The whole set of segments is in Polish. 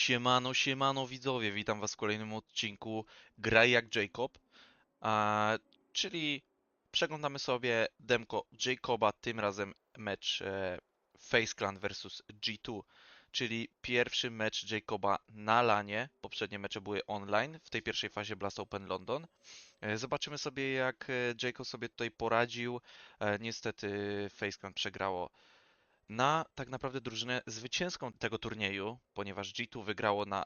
Siemano, siemano widzowie, witam was w kolejnym odcinku Graj jak Jacob, a, czyli przeglądamy sobie demko Jacoba, tym razem mecz e, Face Clan vs G2, czyli pierwszy mecz Jacoba na lanie, poprzednie mecze były online, w tej pierwszej fazie Blast Open London. E, Zobaczymy sobie jak e, Jacob sobie tutaj poradził, e, niestety Face Clan przegrało na tak naprawdę drużynę zwycięską tego turnieju, ponieważ G2 wygrało na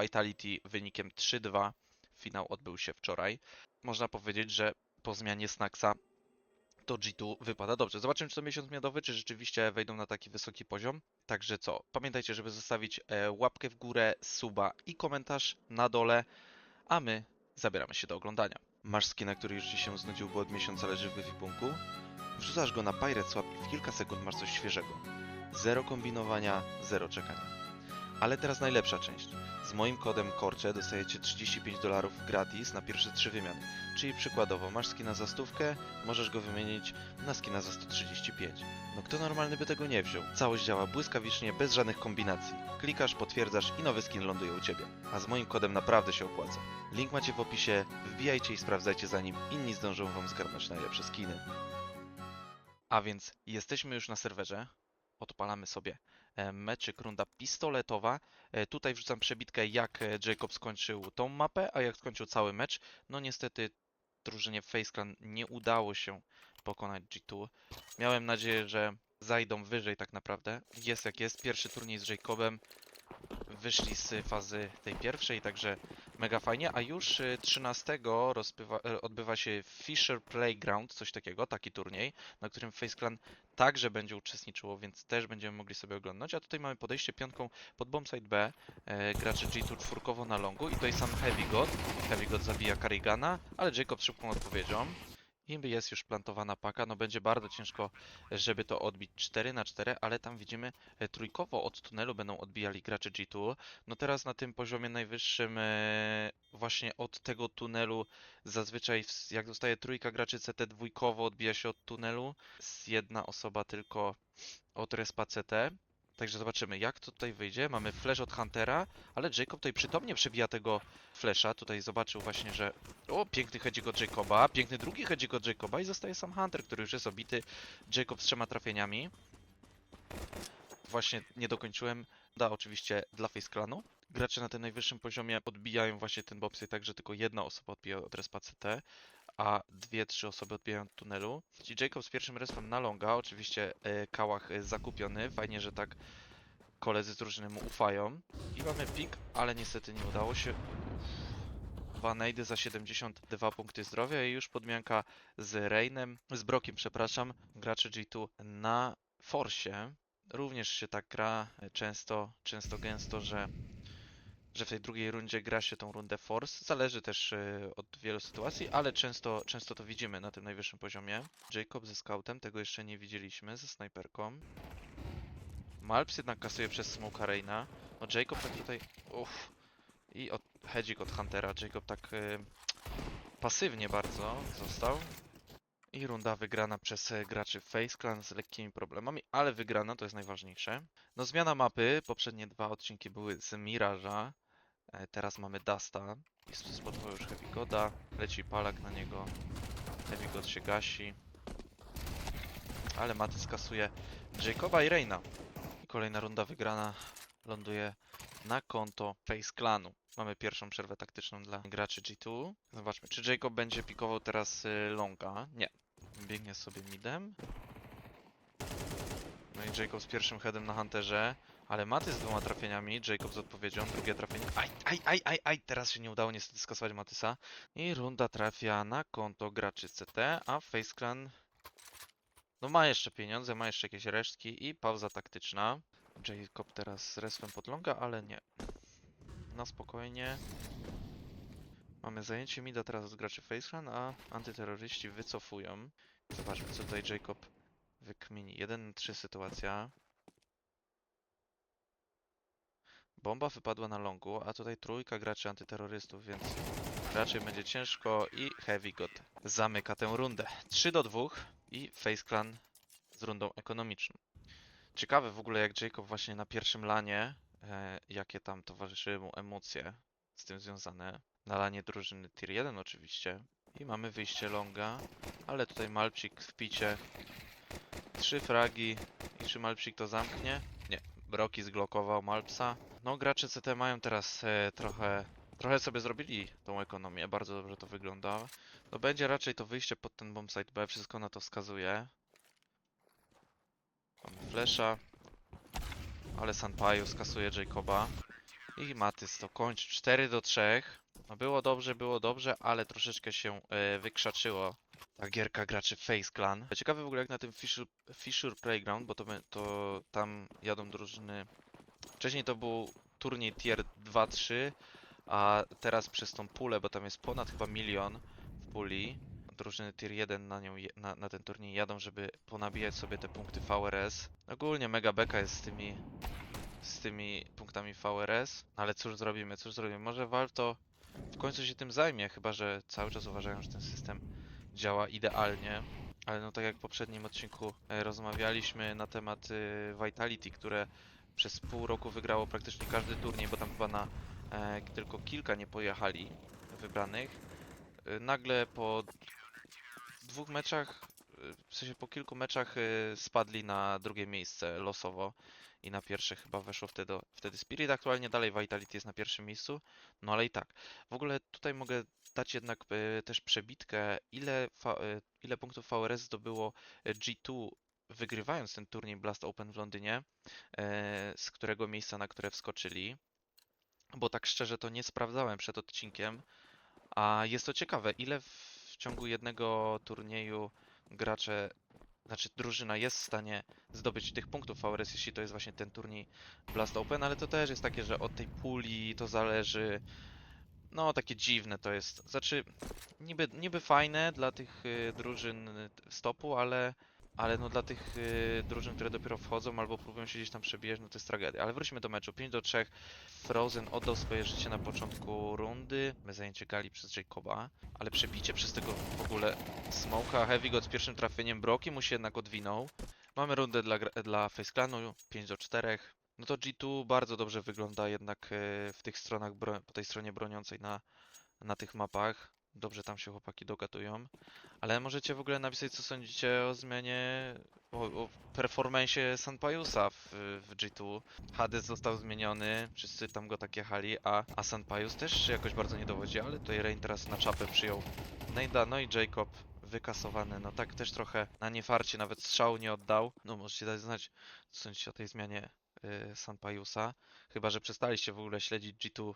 Vitality wynikiem 3-2. Finał odbył się wczoraj. Można powiedzieć, że po zmianie Snacksa to G2 wypada dobrze. Zobaczymy, czy to miesiąc miodowy, czy rzeczywiście wejdą na taki wysoki poziom. Także co? Pamiętajcie, żeby zostawić e, łapkę w górę, suba i komentarz na dole, a my zabieramy się do oglądania. Masz skina, który już Ci się znudził, bo od miesiąca leży w wywipunku? Wrzucasz go na Pirate Swap i w kilka sekund masz coś świeżego. Zero kombinowania, zero czekania. Ale teraz najlepsza część. Z moim kodem KORCZE dostajecie 35 dolarów gratis na pierwsze trzy wymiany. Czyli przykładowo masz skina za stówkę, możesz go wymienić na skina za 135. No kto normalny by tego nie wziął? Całość działa błyskawicznie, bez żadnych kombinacji. Klikasz, potwierdzasz i nowy skin ląduje u Ciebie. A z moim kodem naprawdę się opłaca. Link macie w opisie, wbijajcie i sprawdzajcie zanim inni zdążą Wam zgarnąć najlepsze skiny. A więc jesteśmy już na serwerze. Odpalamy sobie e, meczyk, runda pistoletowa. E, Tutaj wrzucam przebitkę, jak e, Jacob skończył tą mapę, a jak skończył cały mecz. No niestety drużynie Face Clan nie udało się pokonać G2. Miałem nadzieję, że zajdą wyżej tak naprawdę. Jest jak jest. Pierwszy turniej z Jacobem. Wyszli z fazy tej pierwszej, także mega fajnie. A już e, 13 rozbywa, e, odbywa się Fisher Playground, coś takiego, taki turniej, na którym Face Clan także będzie uczestniczyło, więc też będziemy mogli sobie oglądać. A tutaj mamy podejście piątką pod bombsite B, e, gracze G2 czwórkowo na longu i tutaj sam Heavy God. Heavy God zabija Karigana, ale Jacob z szybką odpowiedzią. I jest już plantowana paka, no będzie bardzo ciężko, żeby to odbić 4 na 4, ale tam widzimy e, trójkowo od tunelu będą odbijali gracze G2. No teraz na tym poziomie najwyższym e, właśnie od tego tunelu zazwyczaj jak zostaje trójka graczy CT dwójkowo odbija się od tunelu, jedna osoba tylko od respa CT. Także zobaczymy jak to tutaj wyjdzie. Mamy flash od Huntera, ale Jacob tutaj przytomnie przebija tego flasha. Tutaj zobaczył właśnie, że o, piękny hedzik od Jacoba, piękny drugi hedzik od Jacoba i zostaje sam Hunter, który już jest obity. Jacob z trzema trafieniami. Właśnie nie dokończyłem. Da oczywiście dla Face Clanu. Gracze na tym najwyższym poziomie odbijają właśnie ten bobsy tak, że tylko jedna osoba odbija od respa CT, a dwie, trzy osoby odbijają od tunelu. I Jacob z pierwszym respem na longa, oczywiście e, kałach e, zakupiony. Fajnie, że tak koledzy z drużyny mu ufają. I mamy pik, ale niestety nie udało się. Dwa za 72 punkty zdrowia i już podmianka z Rainem, z Brokiem, przepraszam, gracze G2 na Forsie. Również się tak gra e, często, często gęsto, że, że w tej drugiej rundzie gra się tą rundę Force. Zależy też e, od wielu sytuacji, ale często, często to widzimy na tym najwyższym poziomie. Jacob ze scoutem, tego jeszcze nie widzieliśmy, ze snajperką. Malps jednak kasuje przez smoka Reina. No Jacob tak tutaj... Uff. I od, hedzik od Huntera. Jacob tak y, pasywnie bardzo został. I runda wygrana przez e, graczy Face Clan z lekkimi problemami, ale wygrana to jest najważniejsze. No zmiana mapy. Poprzednie dwa odcinki były z Miraża. E, teraz mamy Dusta. I spotkał już Heavy Goda. Leci palak na niego. Heavy God się gasi. Ale Maty skasuje Jacoba i Reina. I kolejna runda wygrana ląduje na konto Face Clanu. Mamy pierwszą przerwę taktyczną dla graczy G2. Zobaczmy, czy Jacob będzie pikował teraz y, longa? Nie. Biegnie sobie midem. No i Jacob z pierwszym headem na Hunterze. Ale Maty z dwoma trafieniami, Jacob z odpowiedzią, drugie trafienie. Aj, aj, aj, aj, aj, teraz się nie udało niestety skasować Matysa. I runda trafia na konto graczy CT, a Face Clan no ma jeszcze pieniądze, ma jeszcze jakieś resztki i pauza taktyczna. Jacob teraz z respem pod longa, ale nie. Na spokojnie. Mamy zajęcie mida teraz od graczy Facerun, a antyterroryści wycofują. Zobaczmy co tutaj Jacob wykmini. 1 na 3 sytuacja. Bomba wypadła na longu, a tutaj trójka graczy antyterrorystów, więc raczej będzie ciężko i Heavy God zamyka tę rundę. 3 do 2 i Face Clan z rundą ekonomiczną. Ciekawe w ogóle jak Jacob właśnie na pierwszym lanie e, jakie tam towarzyszyły mu emocje z tym związane. Nalanie drużyny tier 1 oczywiście. I mamy wyjście longa, ale tutaj Malpsik w picie. Trzy fragi i czy Malpsik to zamknie? Nie. Broki zglokował Malpsa. No gracze CT mają teraz e, trochę, trochę sobie zrobili tą ekonomię, bardzo dobrze to wygląda. No będzie raczej to wyjście pod ten bombsite B, wszystko na to wskazuje. Mamy flesza, ale Sanpaju skasuje Jacoba. I Matys to kończy 4 do 3. No było dobrze, było dobrze, ale troszeczkę się e, wykrzaczyło ta gierka graczy Face Clan. Ciekawe w ogóle jak na tym Fisher, Playground, bo to, to tam jadą drużyny. Wcześniej to był turniej tier 2-3, a teraz przez tą pulę, bo tam jest ponad chyba milion w puli. Drużyny tier 1 na, nią, na, na ten turniej jadą, żeby ponabijać sobie te punkty VRS. Ogólnie mega beka jest z tymi z tymi punktami VRS, no ale cóż zrobimy, cóż zrobimy. Może Valve to w końcu się tym zajmie, chyba że cały czas uważają, że ten system działa idealnie. Ale no tak jak w poprzednim odcinku e, rozmawialiśmy na temat y, Vitality, które przez pół roku wygrało praktycznie każdy turniej, bo tam chyba na e, tylko kilka nie pojechali wybranych. Y, nagle po dwóch meczach, y, w sensie po kilku meczach y, spadli na drugie miejsce losowo i na pierwsze chyba weszło wtedy, wtedy Spirit. Aktualnie dalej Vitality jest na pierwszym miejscu, no ale i tak. W ogóle tutaj mogę dać jednak e, też przebitkę, ile, fa- e, ile punktów VRS zdobyło e, G2 wygrywając ten turniej Blast Open w Londynie, e, z którego miejsca na które wskoczyli. Bo tak szczerze to nie sprawdzałem przed odcinkiem, a jest to ciekawe, ile w ciągu jednego turnieju gracze, znaczy drużyna jest w stanie zdobyć tych punktów VRS, jeśli to jest właśnie ten turniej Blast Open, ale to też jest takie, że od tej puli to zależy. No, takie dziwne to jest. Znaczy, niby, niby fajne dla tych y, drużyn stopu, ale, ale no dla tych y, drużyn, które dopiero wchodzą albo próbują się gdzieś tam przebijać, no to jest tragedia. Ale wróćmy do meczu. 5 do 3. Frozen oddał swoje życie na początku rundy. My zajęcie gali przez Jacoba, ale przebicie przez tego w ogóle Smoka. Heavy God z pierwszym trafieniem Broki mu się jednak odwinął. Mamy rundę dla, dla Face Clanu 5 do 4. No to G2 bardzo dobrze wygląda jednak e, w tych stronach, po tej stronie broniącej na, na tych mapach. Dobrze tam się chłopaki dogatują. Ale możecie w ogóle napisać, co sądzicie o zmianie, o, o performance'ie Sanpayusa w, w G2. Hades został zmieniony, wszyscy tam go tak jechali, a, a Sanpayus też jakoś bardzo nie dowodzi, ale tutaj Rain teraz na czapę przyjął Nejda, no i Jacob wykasowany, no tak też trochę na niefarcie, nawet strzału nie oddał. No możecie dać znać, co sądzicie o tej zmianie y, Sanpayusa. Chyba, że przestaliście w ogóle śledzić G2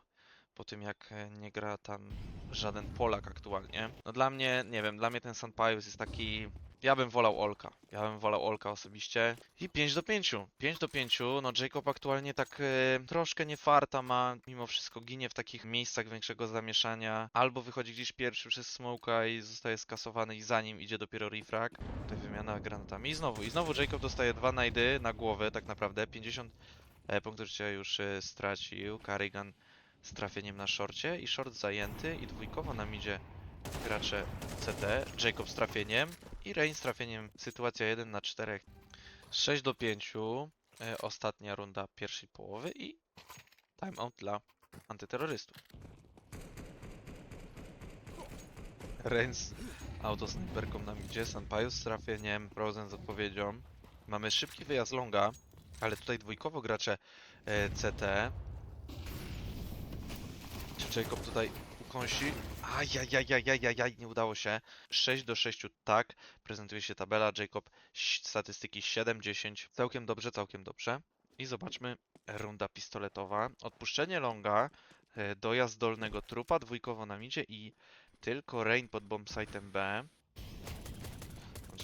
po tym, jak e, nie gra tam żaden Polak aktualnie. No dla mnie, nie wiem, dla mnie ten Sanpayus jest taki... Ja bym wolał Olka. Ja bym wolał Olka osobiście. I 5 do 5. 5 do 5. No Jacob aktualnie tak e, troszkę nie farta ma. Mimo wszystko ginie w takich miejscach większego zamieszania. Albo wychodzi gdzieś pierwszy przez smoka i zostaje skasowany i za nim idzie dopiero refrag. Tutaj wymiana granatami. I znowu, i znowu Jacob dostaje dwa najdy na głowę tak naprawdę. 50 e, punktów życia już stracił. Carrigan z trafieniem na szorcie i short zajęty i dwójkowo nam idzie gracze CT, Jacob z trafieniem i Rain z trafieniem. Sytuacja 1 na 4. 6 do 5. E, ostatnia runda pierwszej połowy i timeout dla antyterrorystów. Rain z autosniperką nam idzie, Sanpaju z trafieniem, Frozen z odpowiedzią. Mamy szybki wyjazd longa, ale tutaj dwójkowo gracze e, CT. Jacob tutaj ukąsi? Ajajajajajajaj, nie udało się. 6 do 6, tak. Prezentuje się tabela. Jacob, statystyki 7-10. Całkiem dobrze, całkiem dobrze. I zobaczmy, runda pistoletowa. Odpuszczenie longa, e, dojazd dolnego trupa, dwójkowo nam idzie i tylko Rain pod bombsite'em B.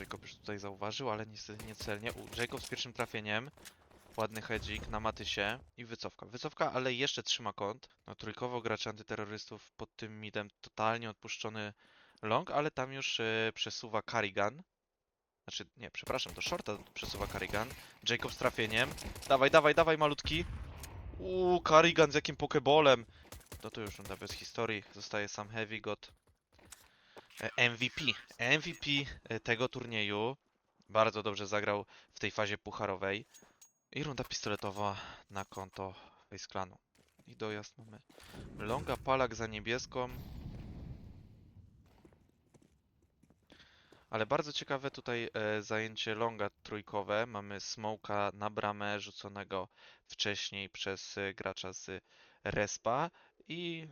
Jacob już tutaj zauważył, ale niestety niecelnie. U, Jacob z pierwszym trafieniem. Ładny hedzik na Matysie i wycofka. Wycofka, ale jeszcze trzyma kąt. No trójkowo graczy antyterrorystów pod tym midem totalnie odpuszczony long, ale tam już e, przesuwa Carrigan. Znaczy, nie, przepraszam, to shorta przesuwa Carrigan. Jacob z trafieniem. Dawaj, dawaj, dawaj malutki. Uuu, Carrigan z jakim pokebolem. No to już runda bez historii. Zostaje sam Heavy God. E, MVP. MVP e, tego turnieju. Bardzo dobrze zagrał w tej fazie pucharowej. I runda pistoletowa na konto Face Clanu. I dojazd mamy. Longa Palak za niebieską. Ale bardzo ciekawe tutaj e, zajęcie longa trójkowe. Mamy smoka na bramę rzuconego wcześniej przez e, gracza z respa i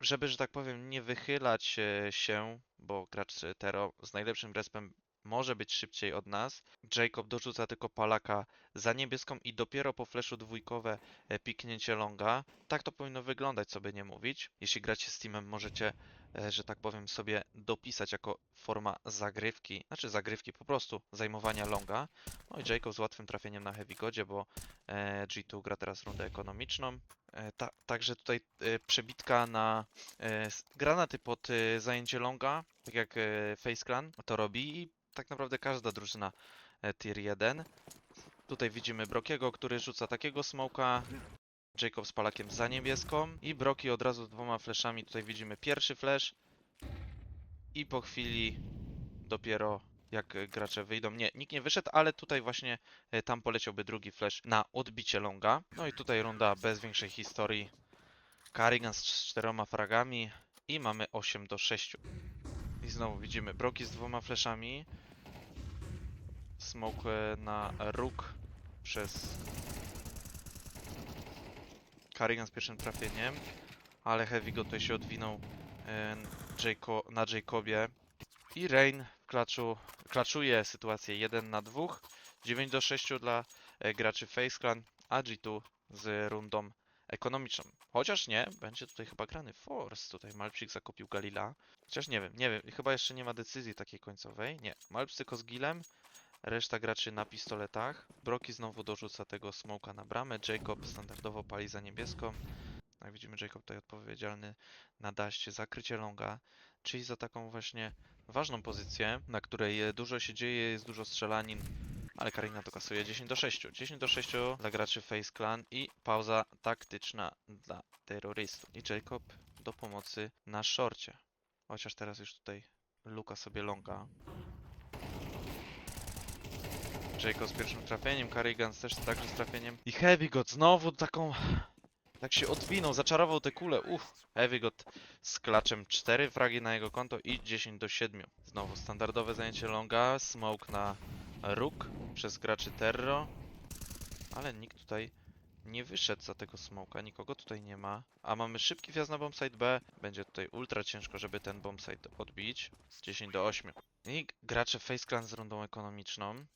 żeby, że tak powiem, nie wychylać e, się, bo gracz Tero z najlepszym respem może być szybciej od nas. Jacob dorzuca tylko palaka za niebieską i dopiero po flashu dwójkowe e, piknięcie longa. Tak to powinno wyglądać, by nie mówić. Jeśli gracie z teamem, możecie, e, że tak powiem, sobie dopisać jako forma zagrywki, znaczy zagrywki po prostu zajmowania longa. No i Jacob z łatwym trafieniem na Heavy Godzie, bo e, G2 gra teraz rundę ekonomiczną. Ta, także tutaj przebitka na granaty pod zajęcie longa, tak jak Face Clan to robi i tak naprawdę każda drużyna e, tier 1. Tutaj widzimy Brokiego, który rzuca takiego smoka. Jacob z palakiem za niebieską i Broki od razu dwoma flashami. Tutaj widzimy pierwszy flash i po chwili dopiero jak gracze wyjdą. Nie, nikt nie wyszedł, ale tutaj właśnie e, tam poleciałby drugi flash na odbicie longa. No i tutaj runda bez większej historii. Carrigan z cz- czteroma fragami i mamy 8 do 6. I znowu widzimy Broki z dwoma flashami. Smoke e, na róg przez Carrigan z pierwszym trafieniem, ale Heavy go tutaj się odwinął e, na Jacobie. I Rain klaczu, klaczuje sytuację 1 na 2. 9 do 6 dla e, graczy Face Clan, a G2 z rundą ekonomiczną. Chociaż nie, będzie tutaj chyba grany Force. Tutaj Malpsik zakopił Galila. Chociaż nie wiem, nie wiem, chyba jeszcze nie ma decyzji takiej końcowej. Nie, Malps tylko z Gilem, reszta graczy na pistoletach. Broki znowu dorzuca tego smoka na bramę. Jacob standardowo pali za niebieską. Jak widzimy, Jacob tutaj odpowiedzialny na daście zakrycie longa, czyli za taką właśnie ważną pozycję, na której dużo się dzieje, jest dużo strzelanin, ale Karina to kasuje 10 do 6. 10 do 6 dla graczy Face Clan i pauza taktyczna dla terrorystów. I Jacob do pomocy na szorcie. Chociaż teraz już tutaj luka sobie longa. Jacob z pierwszym trafieniem, Carrigan też także z trafieniem. I Heavy God znowu taką... Tak się odwinął, zaczarował te kule. Uff, Heavy God z klaczem 4 fragi na jego konto i 10 do 7. Znowu standardowe zajęcie longa, smoke na róg przez graczy Terro. Ale nikt tutaj nie wyszedł za tego smoka, nikogo tutaj nie ma. A mamy szybki wjazd na bombsite B. Będzie tutaj ultra ciężko, żeby ten bombsite odbić. 10 do 8. I gracze Face Clan z rundą ekonomiczną.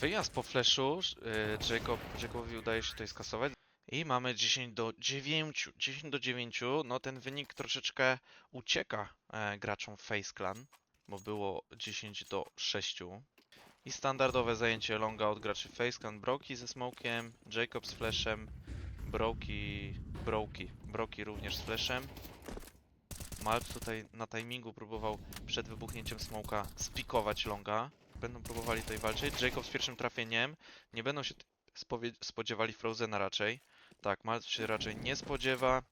Wyjazd po flashu. y, Jacob, Jacobowi udaje się tutaj skasować. I mamy 10 do 9. 10 do 9. No ten wynik troszeczkę ucieka e, graczom Face Clan, bo było 10 do 6. I standardowe zajęcie longa od graczy Face Clan. Broki ze smokiem, Jacob z flashem, Broki, Broki, Broki również z flashem. Malp tutaj na timingu próbował przed wybuchnięciem smoka spikować longa. Będą próbowali tutaj walczyć. Jacob z pierwszym trafieniem. Nie będą się spodziewali Frozena raczej. Tak, Malp się raczej nie spodziewa.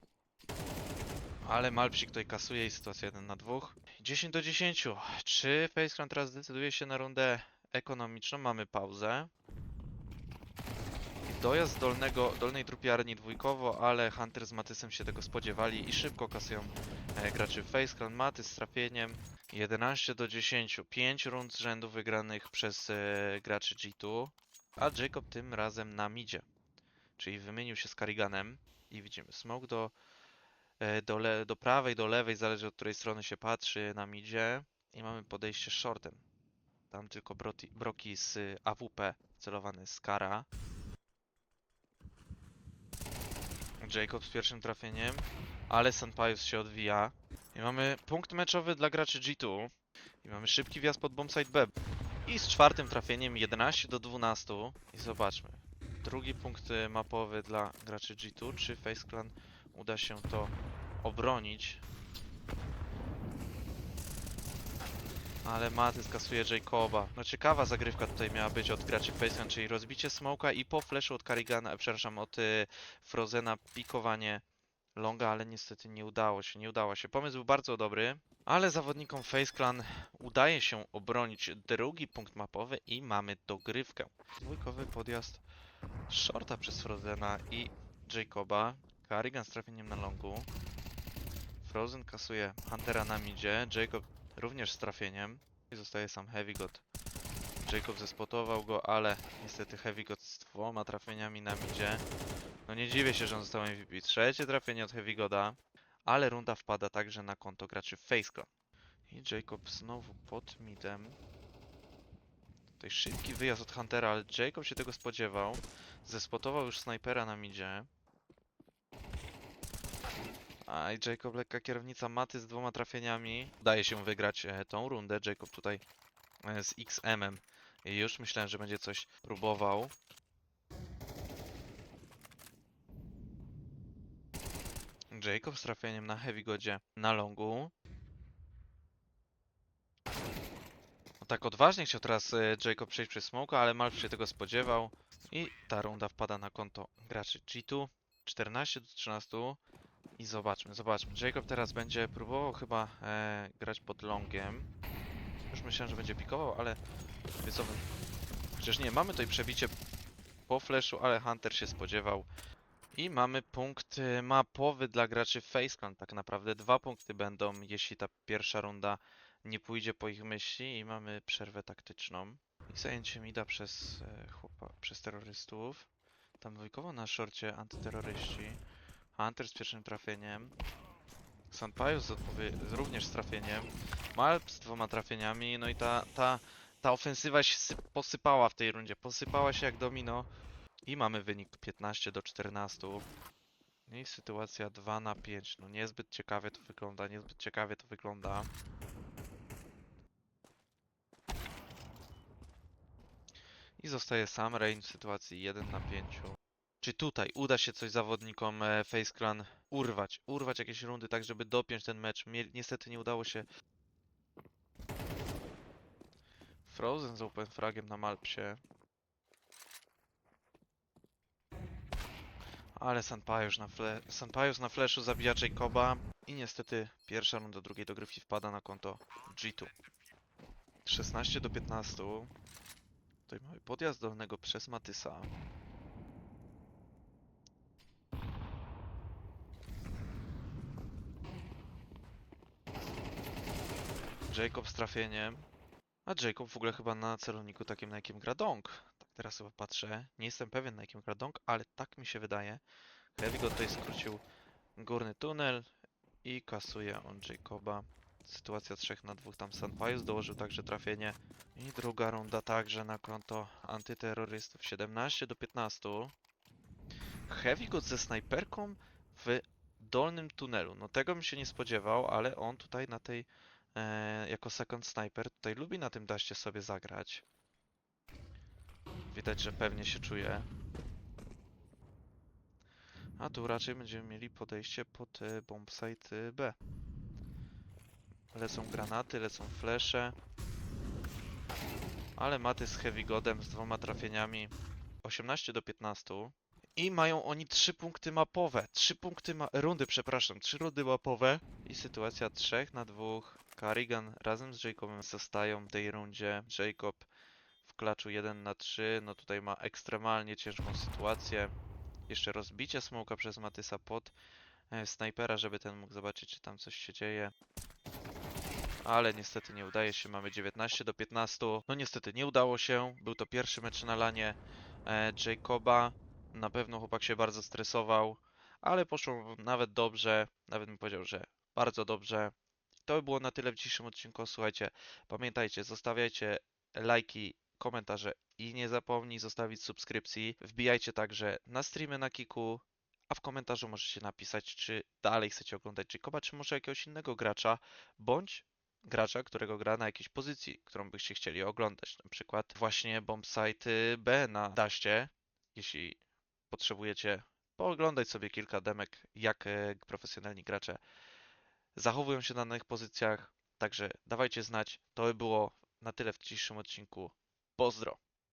Ale Malpsik tutaj kasuje i sytuacja 1 na 2. 10 do 10. Czy FaceClan teraz decyduje się na rundę ekonomiczną? Mamy pauzę. Dojazd dolnego, dolnej trupiarni dwójkowo, ale Hunter z Matysem się tego spodziewali i szybko kasują e, graczy FaceClan. Maty z trafieniem 11 do 10. 5 rund z rzędu wygranych przez e, graczy G2, a Jacob tym razem na midzie. Czyli wymienił się z Carriganem i widzimy smoke do, e, do, le, do prawej, do lewej, zależy od której strony się patrzy na midzie i mamy podejście shortem. Tam tylko broti, Broki z AWP celowany z Kara. Jacob z pierwszym trafieniem, ale Sanpaius się odwija. I mamy punkt meczowy dla graczy G2. I mamy szybki wjazd pod bombsite B. I z czwartym trafieniem 11 do 12. I zobaczmy. Drugi punkt y, mapowy dla graczy G2. Czy Face Clan uda się to obronić? Ale Maty skasuje Jacoba. No ciekawa zagrywka tutaj miała być od graczy Face Clan, czyli rozbicie smoka i po flashu od Carrigana, e, przepraszam, od y, Frozena pikowanie longa, ale niestety nie udało się, nie udało się. Pomysł był bardzo dobry, ale zawodnikom Face Clan udaje się obronić drugi punkt mapowy i mamy dogrywkę. Dwójkowy podjazd shorta przez Frozena i Jacoba. Carrigan z trafieniem na longu. Frozen kasuje Huntera na midzie. Jacob również z trafieniem. I zostaje sam Heavy God. Jacob zespotował go, ale niestety Heavy God z dwoma trafieniami na midzie. No nie dziwię się, że on został MVP. Trzecie trafienie od Heavy Goda, ale runda wpada także na konto graczy Face Clan. I Jacob znowu pod midem. Tutaj szybki wyjazd od Huntera, ale Jacob się tego spodziewał. Zespotował już snajpera na midzie. A i Jacob lekka kierownica maty z dwoma trafieniami. Udaje się wygrać e, tą rundę. Jacob tutaj e, z XM-em. Już myślałem, że będzie coś próbował. Jacob z trafieniem na Heavy Godzie na longu. No tak odważnie chciał teraz e, Jacob przejść przez smoka, ale Malf się tego spodziewał. I ta runda wpada na konto graczy G2. 14 do 13. I zobaczmy, zobaczmy. Jacob teraz będzie próbował chyba e, grać pod longiem. Już myślałem, że będzie pikował, ale wie co, nie, mamy tutaj przebicie po flashu, ale Hunter się spodziewał. I mamy punkt y, mapowy dla graczy Faceclan. Tak naprawdę dwa punkty będą, jeśli ta pierwsza runda nie pójdzie po ich myśli i mamy przerwę taktyczną. I zajęcie mida przez e, chłopa, przez terrorystów. Tam dwójkowo na szorcie antyterroryści. Hunter z pierwszym trafieniem. Sanpaju również z trafieniem. Malp z dwoma trafieniami. No i ta, ta, ta ofensywa się sy- posypała w tej rundzie. Posypała się jak domino. I mamy wynik 15 do 14. No I sytuacja 2 na 5. No niezbyt ciekawie to wygląda, niezbyt ciekawie to wygląda. I zostaje sam Rain w sytuacji 1 na 5. Czy tutaj uda się coś zawodnikom e, Face Clan urwać? Urwać jakieś rundy tak, żeby dopiąć ten mecz? Niestety nie udało się. Frozen z open fragiem na Malpsie. Ale Sanpajus na, na flashu zabija Jacoba i niestety pierwsza runda drugiej dogrywki wpada na konto G2. 16 do 15. Tutaj mamy podjazd dolnego przez Matysa. Jacob z trafieniem. A Jacob w ogóle chyba na celowniku takim, na jakim gra Dong. Teraz chyba patrzę. Nie jestem pewien na jakim gra Dong, ale tak mi się wydaje. Heavy go tutaj skrócił górny tunel i kasuje on Jacoba. Sytuacja 3 na 2 tam Sanpajus dołożył także trafienie. I druga runda także na konto antyterrorystów 17 do 15. Heavy God ze snajperką w dolnym tunelu. No tego bym się nie spodziewał, ale on tutaj na tej e, jako second sniper tutaj lubi na tym daście sobie zagrać. Widać, że pewnie się czuje. A tu raczej będziemy mieli podejście pod e, bombsite e, B. Lecą granaty, lecą flesze. Ale maty z Heavy Godem z dwoma trafieniami 18 do 15. I mają oni 3 punkty mapowe. 3 punkty ma rundy, przepraszam, 3 rundy mapowe. I sytuacja 3 na 2. Carrigan razem z Jacobem zostają w tej rundzie. Jacob klaczu 1 na 3. No tutaj ma ekstremalnie ciężką sytuację. Jeszcze rozbicie smoka przez Matysa pod e, snajpera, żeby ten mógł zobaczyć, czy tam coś się dzieje. Ale niestety nie udaje się, mamy 19 do 15. No niestety nie udało się. Był to pierwszy mecz na lanie e, Jacoba. Na pewno chłopak się bardzo stresował, ale poszło nawet dobrze. Nawet bym powiedział, że bardzo dobrze. To by było na tyle w dzisiejszym odcinku. Słuchajcie, pamiętajcie, zostawiajcie lajki, komentarze i nie zapomnij zostawić subskrypcji. Wbijajcie także na streamy na Kiku, a w komentarzu możecie napisać, czy dalej chcecie oglądać Jacoba, czy może jakiegoś innego gracza, bądź gracza, którego gra na jakiejś pozycji, którą byście chcieli oglądać. Na przykład właśnie bombsite B na daście, jeśli potrzebujecie pooglądać sobie kilka demek, jak e, profesjonalni gracze zachowują się na danych pozycjach. Także dawajcie znać. To by było na tyle w dzisiejszym odcinku. Pozdro!